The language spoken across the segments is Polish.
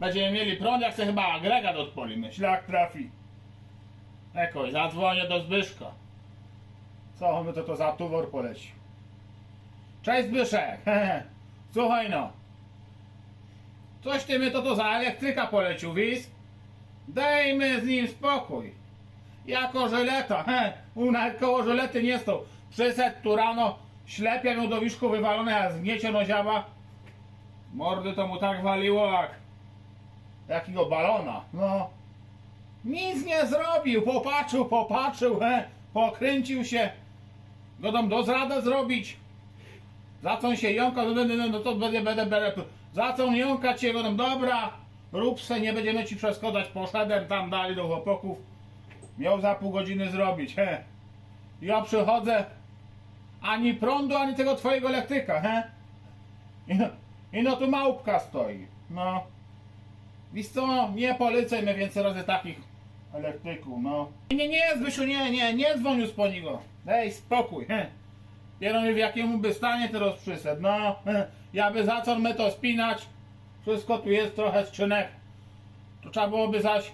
Będziemy mieli prąd, jak sobie chyba agregat odpolimy. Szlak trafi. Jakoś, zadzwonię do Zbyszka. Co my to, to za tuwor poleci? Cześć Zbyszek. Słuchaj no. Coś ty my to, to za elektryka polecił, wiz? Dajmy z nim spokój. Jako żeleta. He, u nawet koło żelety nie stał. Przyszedł tu rano, ślepia miał do wywalone, a zgnieciono ziaba. Mordy to mu tak waliło jak jakiego balona. No. Nic nie zrobił, popatrzył, popatrzył, he, pokręcił się. Godą do zradę zrobić. Za co się jąka, no, no, no, no to będę, będę, będę, za co jąkać się, godą, dobra, rób se, nie będziemy ci przeszkodzać, poszedłem tam dalej do chłopaków. Miał za pół godziny zrobić, he. Ja przychodzę, ani prądu, ani tego twojego elektryka, he. I no, i no tu małpka stoi, no. Wiesz co, nie polecajmy więcej razy takich elektryków, no. Nie, nie, Zbysiu, nie, nie, nie dzwoń już po niego. Daj spokój, he. Wiemy w jakiemu by stanie teraz przyszedł, no. Ja by za co my to spinać. Wszystko tu jest trochę skrzynek. To trzeba byłoby zaś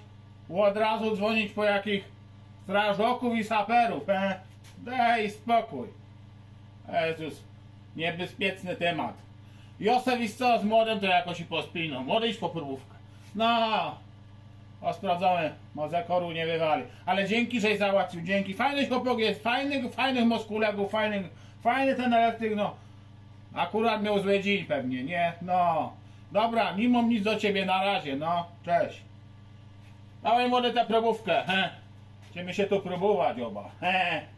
od razu dzwonić po jakich strażaków i saperów, he. Daj spokój. Jezus, niebezpieczny temat. Józef co z młodym to jakoś i pospiną. Młody iść po próbówkę. No, może koru nie wywali. Ale dzięki, żeś załatwił, dzięki. Fajny chłopak jest, fajnych, fajnych muskulegów, fajnych, fajny ten elektryk, no. Akurat miał zły dzień pewnie, nie? No. Dobra, mam nic do ciebie na razie, no. Cześć. Dawaj młody tę próbówkę, he. Chcemy się tu próbować oba, he.